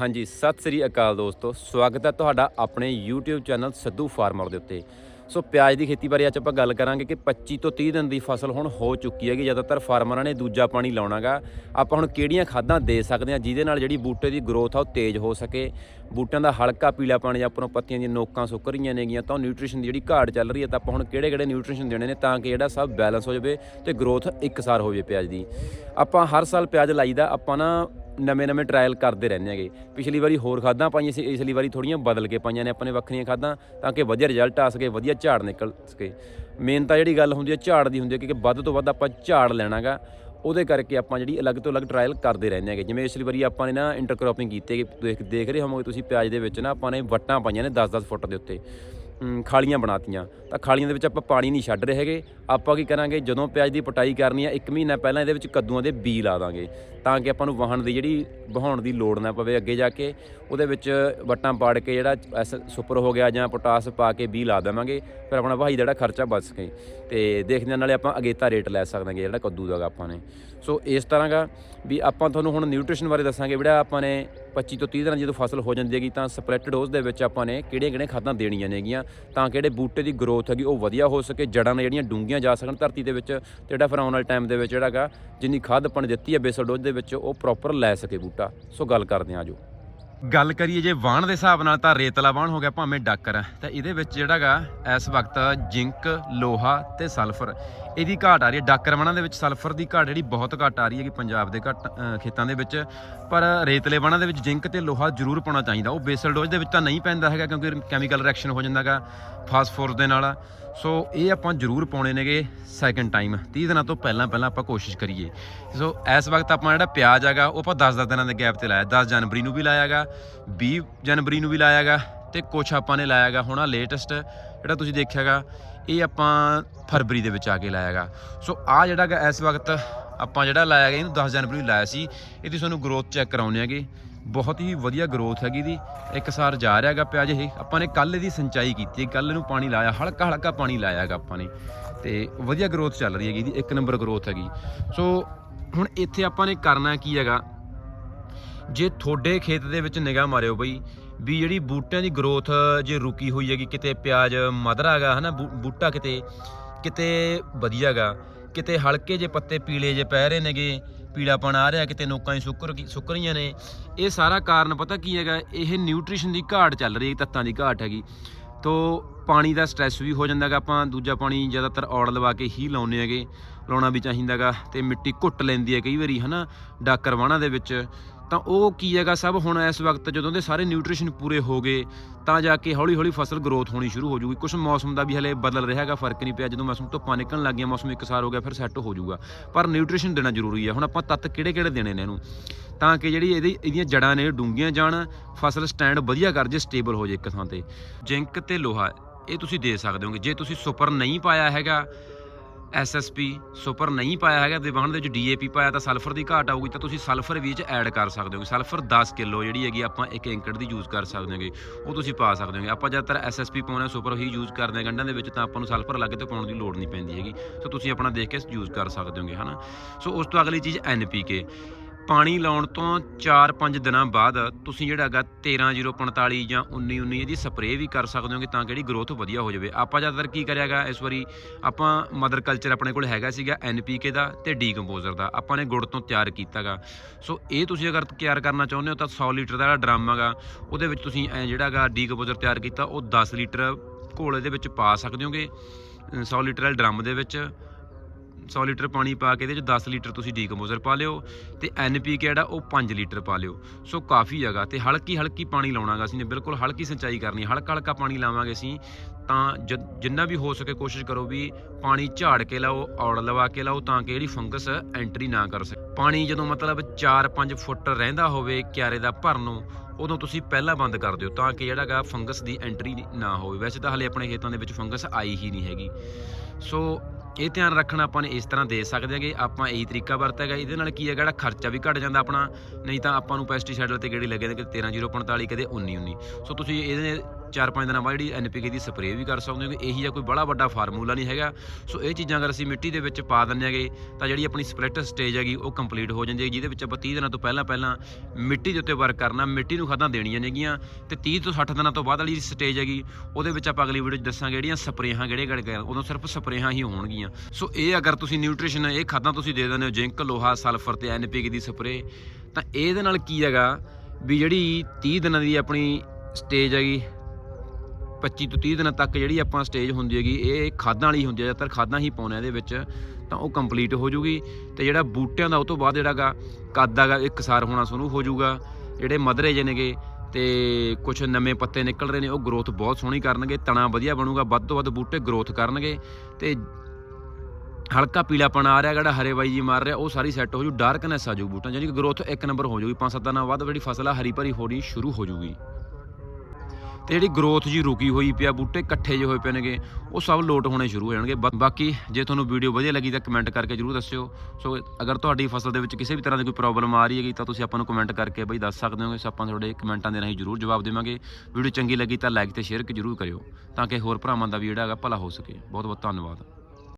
ਹਾਂਜੀ, ਸਤਿ ਸ੍ਰੀ ਅਕਾਲ ਦੋਸਤੋ। ਸਵਾਗਤ ਹੈ ਤੁਹਾਡਾ ਆਪਣੇ YouTube ਚੈਨਲ ਸਿੱਧੂ ਫਾਰਮਰ ਦੇ ਉੱਤੇ। ਸੋ ਪਿਆਜ਼ ਦੀ ਖੇਤੀ ਬਾਰੇ ਅੱਜ ਆਪਾਂ ਗੱਲ ਕਰਾਂਗੇ ਕਿ 25 ਤੋਂ 30 ਦਿਨ ਦੀ ਫਸਲ ਹੁਣ ਹੋ ਚੁੱਕੀ ਹੈਗੀ। ਜ਼ਿਆਦਾਤਰ ਫਾਰਮਰਾਂ ਨੇ ਦੂਜਾ ਪਾਣੀ ਲਾਉਣਾਗਾ। ਆਪਾਂ ਹੁਣ ਕਿਹੜੀਆਂ ਖਾਦਾਂ ਦੇ ਸਕਦੇ ਹਾਂ ਜਿਹਦੇ ਨਾਲ ਜਿਹੜੀ ਬੂਟੇ ਦੀ ਗਰੋਥ ਆ ਉਹ ਤੇਜ਼ ਹੋ ਸਕੇ। ਬੂਟਿਆਂ ਦਾ ਹਲਕਾ ਪੀਲਾ ਪਾਣੀ ਜਾਂ ਆਪਾਂ ਪੱਤੀਆਂ ਦੀਆਂ ਨੋਕਾਂ ਸੁੱਕ ਰਹੀਆਂ ਨੇਗੀਆਂ ਤਾਂ ਨਿਊਟ੍ਰੀਸ਼ਨ ਦੀ ਜਿਹੜੀ ਘਾਟ ਚੱਲ ਰਹੀ ਹੈ ਤਾਂ ਆਪਾਂ ਹੁਣ ਕਿਹੜੇ ਕਿਹੜੇ ਨਿਊਟ੍ਰੀਸ਼ਨ ਦੇਣੇ ਨੇ ਤਾਂ ਕਿ ਜਿਹੜਾ ਸਭ ਬੈਲੈਂਸ ਹੋ ਜਾਵੇ ਤੇ ਗਰੋਥ ਇੱਕਸਾਰ ਹੋ ਜਾਵੇ ਪਿਆਜ਼ ਦੀ। ਆਪਾਂ ਹਰ ਸਾਲ ਪਿਆਜ਼ ਲਾਈਦਾ, ਆਪਾਂ ਨਾ ਨਵੇਂ ਨਵੇਂ ਟਰਾਇਲ ਕਰਦੇ ਰਹਿੰਦੇ ਹੈਗੇ। ਪਿਛਲੀ ਵਾਰੀ ਹੋਰ ਖਾਦਾਂ ਪਾਈਆਂ ਸੀ ਇਸ ਲਈ ਵਾਰੀ ਥੋੜੀਆਂ ਬਦਲ ਕੇ ਪਾਈਆਂ ਨੇ ਆਪਣੇ ਵੱਖਰੀਆਂ ਖਾਦਾਂ ਤਾਂ ਕਿ ਵਧੀਆ ਰਿਜ਼ਲਟ ਆ ਸਕੇ ਵਧੀਆ ਝਾੜ ਨਿਕਲ ਸਕੇ। ਮੇਨ ਤਾਂ ਜਿਹੜੀ ਗੱਲ ਹੁੰਦੀ ਹੈ ਝਾੜ ਦੀ ਹੁੰਦੀ ਹੈ ਕਿ ਵੱਧ ਤੋਂ ਵੱਧ ਆਪਾਂ ਝਾੜ ਲੈਣਾਗਾ ਉਹਦੇ ਕਰਕੇ ਆਪਾਂ ਜਿਹੜੀ ਅਲੱਗ ਤੋਂ ਅਲੱਗ ਟਰਾਇਲ ਕਰਦੇ ਰਹਿੰਦੇ ਹੈਗੇ। ਜਿਵੇਂ ਇਸਲੀ ਵਾਰੀ ਆਪਾਂ ਨੇ ਨਾ ਇੰਟਰਕ੍ਰੋਪਿੰਗ ਕੀਤੀ ਹੈ ਦੇਖ ਦੇਖ ਰਹੇ ਹੋਵੋਗੇ ਤੁਸੀਂ ਪਿਆਜ਼ ਦੇ ਵਿੱਚ ਨਾ ਆਪਾਂ ਨੇ ਵੱਟਾਂ ਪਾਈਆਂ ਨੇ 10-10 ਫੁੱਟ ਦੇ ਉੱਤੇ। ਅਮ, ਖਾਲੀਆਂ ਬਣਾਤੀਆਂ। ਤਾਂ ਖਾਲੀਆਂ ਦੇ ਵਿੱਚ ਆਪਾਂ ਪਾਣੀ ਨਹੀਂ ਛੱਡ ਰਹੇ ਹੈਗੇ। ਆਪਾਂ ਕੀ ਕਰਾਂਗੇ ਜਦੋਂ ਪਿਆਜ਼ ਦੀ ਪਟਾਈ ਕਰਨੀ ਆ 1 ਮਹੀਨਾ ਪਹਿਲਾਂ ਇਹਦੇ ਵਿੱਚ ਕੱਦੂਆਂ ਦੇ ਬੀ ਲਾ ਦਾਂਗੇ। ਤਾਂ ਕਿ ਆਪਾਂ ਨੂੰ ਵਾਹਣ ਦੀ ਜਿਹੜੀ ਵਹਾਉਣ ਦੀ ਲੋੜ ਨਾ ਪਵੇ, ਅੱਗੇ ਜਾ ਕੇ ਉਹਦੇ ਵਿੱਚ ਵੱਟਾਂ ਪਾੜ ਕੇ ਜਿਹੜਾ ਐਸ ਸੁਪਰ ਹੋ ਗਿਆ ਜਾਂ ਪੋਟਾਸ ਪਾ ਕੇ ਬੀ ਲਾ ਦੇਵਾਂਗੇ, ਫਿਰ ਆਪਣਾ ਵਾਹੀ ਦਾ ਜਿਹੜਾ ਖਰਚਾ ਬਚ ਸਕੇ। ਤੇ ਦੇਖਦੇ ਹਾਂ, ਨਾਲੇ ਆਪਾਂ ਅਗੇਤਾ ਰੇਟ ਲੈ ਸਕਦੇ ਜਿਹੜਾ ਕੱਦੂ ਦਾ ਆਪਾਂ ਨੇ। ਸੋ ਇਸ ਤਰ੍ਹਾਂ ਦਾ ਵੀ ਆਪਾਂ ਤੁਹਾਨੂੰ ਹੁਣ ਨਿਊਟ੍ਰੀਸ਼ਨ ਬਾਰੇ ਦੱਸਾਂਗੇ, ਜਿਹੜਾ ਆਪਾਂ ਨੇ 25 ਤੋਂ 30 ਦਿਨਾਂ ਜਦੋਂ ਫਸਲ ਹੋ ਜਾਂਦੀ ਹੈਗੀ, ਤਾਂ ਸਪਰੈਟ ਡੋਜ਼ ਦੇ ਵਿੱਚ ਆਪਾਂ ਨੇ ਕਿਹੜੀਆਂ ਕਿਹੜੀਆਂ ਖਾਦਾਂ ਦੇਣੀਆਂ ਨੇਗੀਆਂ ਤਾਂ ਕਿ ਜਿਹੜੇ ਬੂਟੇ ਦੀ ਗਰੋਥ ਹੈਗੀ ਉਹ ਵਧੀਆ ਹੋ ਸਕੇ, ਜੜਾਂ ਨੇ ਜਿਹੜੀਆਂ ਡੂੰਘੀਆਂ ਜਾ ਸਕਣ ਧਰਤੀ ਦੇ ਵਿੱਚ, ਤੇ ਜਿਹੜਾ ਫਿਰ ਆਉਣ ਵਾਲੇ ਟਾਈਮ ਦੇ ਵਿੱਚ ਜਿਹੜਾਗਾ ਜਿੰਨੀ ਖਾਦ ਆਪਾਂ ਨੇ ਦਿੱਤੀ ਹੈ ਬੇਸਲ ਡੋਜ਼ ਦੇ ਵਿੱਚ ਉਹ ਪ੍ਰੋਪਰ ਲੈ ਸਕੇ ਬੂਟਾ। ਸੋ ਗੱਲ ਕਰਦੇ ਹਾਂ ਜੋ। ਗੱਲ ਕਰੀਏ ਜੇ ਵਾਹਣ ਦੇ ਹਿਸਾਬ ਨਾਲ ਤਾਂ ਰੇਤਲਾ ਵਾਹਣ ਹੋ ਗਿਆ ਭਾਵੇਂ ਡਾਕਰ ਤਾਂ ਇਹਦੇ ਵਿੱਚ ਜਿਹੜਾਗਾ ਇਸ ਵਕਤ ਜ਼ਿੰਕ, ਲੋਹਾ ਤੇ ਸਲਫਰ। ਇਹਦੀ ਘਾਟ ਆ ਰਹੀ ਹੈ। ਡਾਕਰ ਵਾਹਣਾਂ ਦੇ ਵਿੱਚ ਸਲਫਰ ਦੀ ਘਾਟ ਜਿਹੜੀ ਬਹੁਤ ਘੱਟ ਆ ਰਹੀ ਹੈ ਕਿ ਪੰਜਾਬ ਦੇ ਘੱਟ ਖੇਤਾਂ ਦੇ ਵਿੱਚ। ਪਰ ਰੇਤਲੇ ਵਾਹਣਾਂ ਦੇ ਵਿੱਚ ਜ਼ਿੰਕ ਤੇ ਲੋਹਾ ਜ਼ਰੂਰ ਪਾਉਣਾ ਚਾਹੀਦਾ। ਉਹ ਬੇਸਲ ਡੋਜ਼ ਦੇ ਵਿੱਚ ਤਾਂ ਨਹੀਂ ਪੈਂਦਾ ਹੈਗਾ ਕਿਉਂਕਿ ਕੈਮੀਕਲ ਰਿਐਕਸ਼ਨ ਹੋ ਜਾਂਦਾਗਾ ਫਾਸਫੋਰਸ ਦੇ ਨਾਲ। ਸੋ ਇਹ ਆਪਾਂ ਜ਼ਰੂਰ ਪਾਉਣੇ ਨੇਗੇ ਸੈਕੰਡ ਟਾਈਮ 30 ਦਿਨਾਂ ਤੋਂ ਪਹਿਲਾਂ ਪਹਿਲਾਂ ਆਪਾਂ ਕੋਸ਼ਿਸ਼ ਕਰੀਏ। ਸੋ ਇਸ ਵਕਤ ਆਪਾਂ ਜਿਹੜਾ ਪਿਆਜ਼ ਹੈਗਾ, ਉਹ ਆਪਾਂ 10-10 ਦਿਨਾਂ ਦੇ ਗੈਪ ਤੇ ਲਾਇਆ। 10 ਜਨਵਰੀ ਨੂੰ ਵੀ ਲਾਇਆਗਾ 20 ਜਨਵਰੀ ਨੂੰ ਵੀ ਲਾਇਆਗਾ ਤੇ ਕੁਛ ਆਪਾਂ ਨੇ ਲਾਇਆਗਾ ਹੁਣ ਆ ਲੇਟੈਸਟ ਜਿਹੜਾ ਤੁਸੀਂ ਦੇਖਿਆਗਾ, ਇਹ ਆਪਾਂ ਫਰਵਰੀ ਦੇ ਵਿੱਚ ਆ ਕੇ ਲਾਇਆਗਾ। ਸੋ ਆ ਜਿਹੜਾ ਗਾ ਇਸ ਵਕਤ ਆਪਾਂ ਜਿਹੜਾ ਲਾਇਆ ਗਿਆ, ਇਹਨੂੰ 10 ਜਨਵਰੀ ਨੂੰ ਲਾਇਆ ਸੀ। ਇਹਦੀ ਤੁਹਾਨੂੰ ਗਰੋਥ ਚੈੱਕ ਕਰਾਉਣੇ ਹੈਗੇ। ਬਹੁਤ ਹੀ ਵਧੀਆ ਗਰੋਥ ਹੈਗੀ ਦੀ ਇੱਕ ਸਾਰ ਜਾ ਰਿਹਾ ਹੈਗਾ ਪਿਆਜ਼ ਇਹ। ਆਪਾਂ ਨੇ ਕੱਲ ਇਹਦੀ ਸਿੰਚਾਈ ਕੀਤੀ ਹੈ। ਕੱਲ ਇਹਨੂੰ ਪਾਣੀ ਲਾਇਆ, ਹਲਕਾ ਹਲਕਾ ਪਾਣੀ ਲਾਇਆ ਹੈਗਾ ਆਪਾਂ ਨੇ। ਤੇ ਵਧੀਆ ਗਰੋਥ ਚੱਲ ਰਹੀ ਹੈਗੀ ਇਹਦੀ। ਇੱਕ ਨੰਬਰ ਗਰੋਥ ਹੈਗੀ। ਸੋ ਹੁਣ ਇੱਥੇ ਆਪਾਂ ਨੇ ਕਰਨਾ ਕੀ ਹੈਗਾ? ਜੇ ਤੁਹਾਡੇ ਖੇਤ ਦੇ ਵਿੱਚ ਨਿਗਾਹ ਮਾਰਿਓ ਬਈ, ਵੀ ਜਿਹੜੀ ਬੂਟਿਆਂ ਦੀ ਗਰੋਥ ਜੇ ਰੁਕੀ ਹੋਈ ਹੈਗੀ, ਕਿਤੇ ਪਿਆਜ਼ ਮਧਰਾ ਹੈਗਾ, ਹਨਾ, ਬੂ- ਬੂਟਾ ਕਿਤੇ ਕਿਤੇ ਵਧੀਆ ਹੈਗਾ, ਕਿਤੇ ਹਲਕੇ ਜੇ ਪੱਤੇ ਪੀਲੇ ਜੇ ਪੈ ਰਹੇ ਨੇਗੇ ਪੀਲਾਪਣ ਆ ਰਿਹਾ, ਕਿਤੇ ਨੋਕਾਂ ਹੀ ਸੁੱਕਰ ਸੁੱਕ ਰਹੀਆਂ ਨੇ, ਇਹ ਸਾਰਾ ਕਾਰਨ ਪਤਾ ਕੀ ਹੈਗਾ, ਇਹ ਨਿਊਟ੍ਰੀਸ਼ਨ ਦੀ ਘਾਟ ਚੱਲ ਰਹੀ ਹੈ ਤੱਤਾਂ ਦੀ ਘਾਟ ਹੈਗੀ। ਤੋ ਪਾਣੀ ਦਾ ਸਟ੍ਰੈਸ ਵੀ ਹੋ ਜਾਂਦਾਗਾ ਆਪਾਂ ਦੂਜਾ ਪਾਣੀ ਜ਼ਿਆਦਾਤਰ ਔੜ ਲਵਾ ਕੇ ਹੀ ਲਾਉਨੇ ਹੈਗੇ, ਲਾਉਣਾ ਵੀ ਚਾਹੀਦਾਗਾ ਤੇ ਮਿੱਟੀ ਘੁੱਟ ਲੈਂਦੀ ਹੈ ਕਈ ਵਾਰੀ, ਹਨਾ, ਡਾਕਰ ਵਾਹਣਾ ਦੇ ਵਿੱਚ। ਤਾਂ ਉਹ ਕੀ ਹੈਗਾ ਸਭ ਹੁਣ ਇਸ ਵਕਤ ਜਦੋਂ ਦੇ ਸਾਰੇ ਨਿਊਟ੍ਰੀਸ਼ਨ ਪੂਰੇ ਹੋ ਗਏ, ਤਾਂ ਜਾ ਕੇ ਹੌਲੀ ਹੌਲੀ ਫਸਲ ਗਰੋਥ ਹੋਣੀ ਸ਼ੁਰੂ ਹੋ ਜੂਗੀ। ਕੁਝ ਮੌਸਮ ਦਾ ਵੀ ਹਲੇ ਬਦਲ ਰਿਹਾ ਹੈਗਾ, ਫ਼ਰਕ ਨਹੀਂ ਪਿਆ। ਜਦੋਂ ਮੌਸਮ ਧੁੱਪਾਂ ਨਿਕਲਣ ਲੱਗ ਗਈਆਂ, ਮੌਸਮ ਇੱਕਸਾਰ ਹੋ ਗਿਆ, ਫਿਰ ਸੈੱਟ ਹੋ ਜਾਊਗਾ ਪਰ ਨਿਊਟ੍ਰੀਸ਼ਨ ਦੇਣਾ ਜ਼ਰੂਰੀ ਹੈ। ਹੁਣ ਆਪਾਂ ਤੱਤ ਕਿਹੜੇ ਕਿਹੜੇ ਦੇਣੇ ਨੇ ਇਹਨੂੰ? ਤਾਂ ਕਿ ਜਿਹੜੀ ਇਹਦੀ, ਇਹਦੀਆਂ ਜੜਾਂ ਨੇ, ਡੂੰਘੀਆਂ ਜਾਣ, ਫਸਲ ਸਟੈਂਡ ਵਧੀਆ ਕਰ ਜੇ ਸਟੇਬਲ ਹੋ ਜੇ ਇੱਕ ਥਾਂ ਤੇ। ਜਿੰਕ ਤੇ ਲੋਹਾ, ਇਹ ਤੁਸੀਂ ਦੇ ਸਕਦੇ ਹੋਗੇ। ਜੇ ਤੁਸੀਂ ਸੁਪਰ ਨਹੀਂ ਪਾਇਆ ਹੈਗਾ ਐਸਐਸਪੀ ਸੁਪਰ ਨਹੀਂ ਪਾਇਆ ਹੈਗਾ ਤੇ ਵਾਹਣ ਦੇ ਵਿੱਚ ਡੀਏਪੀ ਪਾਇਆ, ਤਾਂ ਸਲਫਰ ਦੀ ਘਾਟ ਆਊਗੀ, ਤਾਂ ਤੁਸੀਂ ਸਲਫਰ ਵੀ 'ਚ ਐਡ ਕਰ ਸਕਦੇ ਹੋਗੇ। ਸਲਫਰ 10 ਕਿਲੋ ਜਿਹੜੀ ਹੈਗੀ, ਆਪਾਂ 1 ਏਕੜ ਦੀ ਯੂਜ਼ ਕਰ ਸਕਦੇ ਹੋਗੇ। ਉਹ ਤੁਸੀਂ ਪਾ ਸਕਦੇ ਹੋਗੇ। ਆਪਾਂ ਜ਼ਿਆਦਾਤਰ ਐਸਐਸਪੀ ਪਾਉਣਾ ਸੁਪਰ ਹੀ ਯੂਜ਼ ਕਰਦੇ ਹਾਂ ਗੰਢਾਂ ਦੇ ਵਿੱਚ, ਤਾਂ ਆਪਾਂ ਨੂੰ ਸਲਫਰ ਲੱਗੇ ਤੋਂ ਪਾਉਣ ਦੀ ਲੋੜ ਨਹੀਂ ਪੈਂਦੀ ਹੈਗੀ। ਸੋ ਤੁਸੀਂ ਆਪਣਾ ਦੇਖ ਕੇ ਯੂਜ਼ ਕਰ ਸਕਦੇ ਹੋਗੇ, ਹਨਾ? ਸੋ ਉਸ ਤੋਂ ਅਗਲੀ ਚੀਜ਼ ਐਨਪੀਕੇ ਪਾਣੀ ਲਾਉਣ ਤੋਂ 4-5 ਦਿਨਾਂ ਬਾਅਦ ਤੁਸੀਂ ਜਿਹੜਾ ਹੈਗਾ 13045 ਜਾਂ 1919 ਇਹਦੀ ਸਪਰੇਅ ਵੀ ਕਰ ਸਕਦੇ ਹੋਗੇ ਤਾਂ ਕਿ ਜਿਹੜੀ ਗਰੋਥ ਵਧੀਆ ਹੋ ਜਾਵੇ। ਆਪਾਂ ਜ਼ਿਆਦਾਤਰ ਕੀ ਕਰਿਆਗਾ ਇਸ ਵਾਰੀ ਆਪਾਂ ਮਦਰ ਕਲਚਰ ਆਪਣੇ ਕੋਲ ਹੈਗਾ ਸੀਗਾ ਐਨਪੀਕੇ ਦਾ ਤੇ ਡੀਕੰਪੋਜ਼ਰ ਦਾ। ਆਪਾਂ ਨੇ ਗੁੜ ਤੋਂ ਤਿਆਰ ਕੀਤਾਗਾ ਸੋ ਇਹ ਤੁਸੀਂ ਅਗਰ ਤਿਆਰ ਕਰਨਾ ਚਾਹੁੰਦੇ ਹੋ ਤਾਂ 100 ਲੀਟਰ ਦਾ ਜਿਹੜਾ ਡਰਮ ਹੈਗਾ, ਉਹਦੇ ਵਿੱਚ ਤੁਸੀਂ ਐ ਜਿਹੜਾ ਹੈਗਾ ਡੀਕੰਪੋਜ਼ਰ ਤਿਆਰ ਕੀਤਾ, ਉਹ 10 ਲੀਟਰ ਘੋਲੇ ਦੇ ਵਿੱਚ ਪਾ ਸਕਦੇ ਹੋਗੇ 100 ਲੀਟਰ ਵਾਲੇ ਡਰਮ ਦੇ ਵਿੱਚ। 100 ਲੀਟਰ ਪਾਣੀ ਪਾ ਕੇ ਇਹਦੇ ਚ 10 ਲੀਟਰ ਤੁਸੀਂ ਡੀਕੰਪੋਜ਼ਰ ਪਾ ਲਿਓ ਤੇ ਐਨਪੀਕੇ ਜਿਹੜਾ ਉਹ 5 ਲੀਟਰ ਪਾ ਲਿਓ। ਸੋ ਕਾਫੀ ਜਗ੍ਹਾ ਤੇ ਹਲਕੀ ਹਲਕੀ ਪਾਣੀ ਲਾਉਣਾਗਾ ਅਸੀਂ ਨੇ, ਬਿਲਕੁਲ ਹਲਕੀ ਸਿੰਚਾਈ ਕਰਨੀ ਹਲਕਾ ਹਲਕਾ ਪਾਣੀ ਲਾਵਾਂਗੇ ਅਸੀਂ ਤਾਂ ਜਿੰਨਾ ਵੀ ਹੋ ਸਕੇ ਕੋਸ਼ਿਸ਼ ਕਰੋ ਵੀ ਪਾਣੀ ਝਾੜ ਕੇ ਲਾਓ, ਔੜ ਲਵਾ ਕੇ ਲਾਓ ਤਾਂ ਕਿ ਜਿਹੜੀ ਫੰਗਸ ਐਂਟਰੀ ਨਾ ਕਰ ਸਕੇ। ਪਾਣੀ ਜਦੋਂ ਮਤਲਬ 4-5 ਫੁੱਟ ਰਹਿੰਦਾ ਹੋਵੇ ਕਿਆਰੇ ਦਾ ਭਰਨੋਂ, ਉਦੋਂ ਤੁਸੀਂ ਪਹਿਲਾਂ ਬੰਦ ਕਰ ਦਿਓ ਤਾਂ ਕਿ ਜਿਹੜਾਗਾ ਫੰਗਸ ਦੀ ਐਂਟਰੀ ਨਾ ਹੋਵੇ। ਵੈਸੇ ਤਾਂ ਹਲੇ ਆਪਣੇ ਖੇਤਾਂ ਦੇ ਵਿੱਚ ਫੰਗਸ ਆਈ ਹੀ ਨਹੀਂ ਹੈਗੀ। ਸੋ ਇਹ ਧਿਆਨ ਰੱਖਣਾ ਆਪਾਂ ਨੇ ਇਸ ਤਰ੍ਹਾਂ ਦੇ ਸਕਦੇ ਹਾਂ ਕਿ ਆਪਾਂ ਇਹੀ ਤਰੀਕਾ ਵਰਤੇਗਾ ਇਹਦੇ ਨਾਲ ਕੀ ਹੈ, ਜਿਹੜਾ ਖਰਚਾ ਵੀ ਘਟ ਜਾਂਦਾ ਆਪਣਾ, ਨਹੀਂ ਤਾਂ ਆਪਾਂ ਨੂੰ ਪੈਸਟੀਸਾਈਡਲ ਤੇ ਗੇੜੇ ਲੱਗੇ ਨੇ ਕਿ 13045 ਕਦੇ 1919 ਸੋ ਤੁਸੀਂ ਇਹਦੇ 4-5 ਦਿਨਾਂ ਬਾਅਦ ਜਿਹੜੀ ਐਨਪੀਕੇ ਦੀ ਸਪਰੇਅ ਵੀ ਕਰ ਸਕਦੇ ਹੋ ਕਿ ਇਹੀ ਜਿਹਾ ਕੋਈ ਬੜਾ ਵੱਡਾ ਫਾਰਮੂਲਾ ਨਹੀਂ ਹੈਗਾ। ਸੋ ਇਹ ਚੀਜ਼ਾਂ ਅਗਰ ਅਸੀਂ ਮਿੱਟੀ ਦੇ ਵਿੱਚ ਪਾ ਦਿੰਦੇ ਹੈਗੇ, ਤਾਂ ਜਿਹੜੀ ਆਪਣੀ ਸਪਲਿਟ ਸਟੇਜ ਹੈਗੀ, ਉਹ ਕੰਪਲੀਟ ਹੋ ਜਾਂਦੀ ਹੈ ਜਿਹਦੇ ਵਿੱਚ ਆਪਾਂ 30 ਦਿਨਾਂ ਤੋਂ ਪਹਿਲਾਂ ਪਹਿਲਾਂ ਮਿੱਟੀ ਦੇ ਉੱਤੇ ਵਰਕ ਕਰਨਾ, ਮਿੱਟੀ ਨੂੰ ਖਾਦਾਂ ਦੇਣੀਆਂ ਨੇਗੀਆਂ, ਤੇ 30 ਤੋਂ 60 ਦਿਨਾਂ ਤੋਂ ਬਾਅਦ ਵਾਲੀ ਸਟੇਜ ਹੈਗੀ, ਉਹਦੇ ਵਿੱਚ ਆਪਾਂ ਅਗਲੀ ਵੀਡੀਓ 'ਚ ਦੱਸਾਂਗੇ ਜਿਹੜੀਆਂ ਸਪਰੇਹਾਂ ਕਿਹੜੇ ਕਿਹੜੇ ਕਰਨ ਉਦੋਂ ਸਿਰਫ ਸਪਰੇਹਾਂ ਹੀ ਹੋਣਗੀਆਂ। ਸੋ ਇਹ ਅਗਰ ਤੁਸੀਂ ਨਿਊਟ੍ਰੀਸ਼ਨ ਇਹ ਖਾਦਾਂ ਤੁਸੀਂ ਦੇ ਦਿੰਦੇ ਹੋ ਜ਼ਿੰਕ ਲੋਹਾ ਸਲਫਰ ਤੇ ਐਨਪੀਕੇ ਦੀ ਸਪਰੇਅ, ਤਾਂ ਇਹਦੇ ਨਾਲ ਕੀ ਹੈਗਾ ਵੀ ਜਿਹੜੀ 30 ਦਿਨਾਂ ਦੀ ਆਪਣੀ ਸਟੇਜ ਹੈਗੀ 25 ਤੋਂ 30 ਦਿਨਾਂ ਤੱਕ ਜਿਹੜੀ ਆਪਾਂ ਸਟੇਜ ਹੁੰਦੀ ਹੈਗੀ, ਇਹ ਖਾਦਾਂ ਵਾਲੀ ਹੁੰਦੀ ਹੈ, ਜ਼ਿਆਦਾਤਰ ਖਾਦਾਂ ਹੀ ਪਾਉਣੇ ਇਹਦੇ ਵਿੱਚ, ਤਾਂ ਉਹ ਕੰਪਲੀਟ ਹੋ ਜੂਗੀ। ਤੇ ਜਿਹੜਾ ਬੂਟਿਆਂ ਦਾ ਉਹ ਤੋਂ ਬਾਅਦ ਜਿਹੜਾਗਾ ਕੱਦ ਹੈਗਾ ਇਕਸਾਰ ਹੋਣਾ ਸ਼ੁਰੂ ਹੋ ਜੂਗਾ। ਜਿਹੜੇ ਮਧਰੇ ਜੇ ਨੇਗੇ, ਤੇ ਕੁਝ ਨਵੇਂ ਪੱਤੇ ਨਿਕਲ ਰਹੇ ਨੇ, ਉਹ ਗਰੋਥ ਬਹੁਤ ਸੋਹਣੀ ਕਰਨਗੇ, ਤਣਾ ਵਧੀਆ ਬਣੂਗਾ, ਵੱਧ ਤੋਂ ਵੱਧ ਬੂਟੇ ਗਰੋਥ ਕਰਨਗੇ। ਤੇ ਹਲਕਾ ਪੀਲਾਪਣ ਆ ਰਿਹਾ ਜਿਹੜਾ ਹਰੇ ਬਾਈ ਜੀ ਮਾਰ ਰਿਹਾ, ਉਹ ਸਾਰੀ ਸੈੱਟ ਹੋ ਜੂ ਡਾਰਕਨੈਸ ਆ ਜੂ ਬੂਟਾਂ ਜਾਨੀ ਕਿ ਗਰੋਥ ਇੱਕ ਨੰਬਰ ਹੋ ਜੂਗੀ। ਪੰਜ ਸੱਤ ਦਿਨਾਂ ਬਾਅਦ ਜਿਹੜੀ ਫਸਲ ਆ, ਹਰੀ ਭਰੀ ਹੋਣੀ ਸ਼ੁਰੂ ਹੋ ਜੂਗੀ। ਤੇ ਜਿਹੜੀ ਗਰੋਥ ਜੀ ਰੁਕੀ ਹੋਈ ਪਿਆ, ਬੂਟੇ ਇਕੱਠੇ ਜਿਹੇ ਹੋਏ ਪਏ ਨੇਗੇ ਉਹ ਸਭ ਲੋਟ ਹੋਣੇ ਸ਼ੁਰੂ ਹੋ ਜਾਣਗੇ। ਬਾਕੀ ਜੇ ਤੁਹਾਨੂੰ ਵੀਡੀਓ ਵਧੀਆ ਲੱਗੀ ਤਾਂ ਕਮੈਂਟ ਕਰਕੇ ਜਰੂਰ ਦੱਸਿਓ। ਸੋ ਅਗਰ ਤੁਹਾਡੀ ਫਸਲ ਦੇ ਵਿੱਚ ਕਿਸੇ ਵੀ ਤਰ੍ਹਾਂ ਦੀ ਕੋਈ ਪ੍ਰੋਬਲਮ ਆ ਰਹੀ ਹੈਗੀ ਤਾਂ ਤੁਸੀਂ ਆਪਾਂ ਨੂੰ ਕਮੈਂਟ ਕਰਕੇ ਬਈ ਦੱਸ ਸਕਦੇ ਹੋ ਸੋ ਆਪਾਂ ਤੁਹਾਡੇ ਕਮੈਂਟਾਂ ਦੇ ਰਾਹੀਂ ਜਰੂਰ ਜਵਾਬ ਦੇਵਾਂਗੇ। ਵੀਡੀਓ ਚੰਗੀ ਲੱਗੀ ਤਾਂ ਲਾਈਕ ਤੇ ਸ਼ੇਅਰ ਜ਼ਰੂਰ ਕਰਿਓ, ਤਾਂ ਕਿ ਹੋਰ ਭਰਾਵਾਂ ਦਾ ਵੀ ਜਿਹੜਾ ਹੈਗਾ ਭਲਾ ਹੋ ਸਕੇ। ਬਹੁਤ ਬਹੁਤ ਧੰਨਵਾਦ।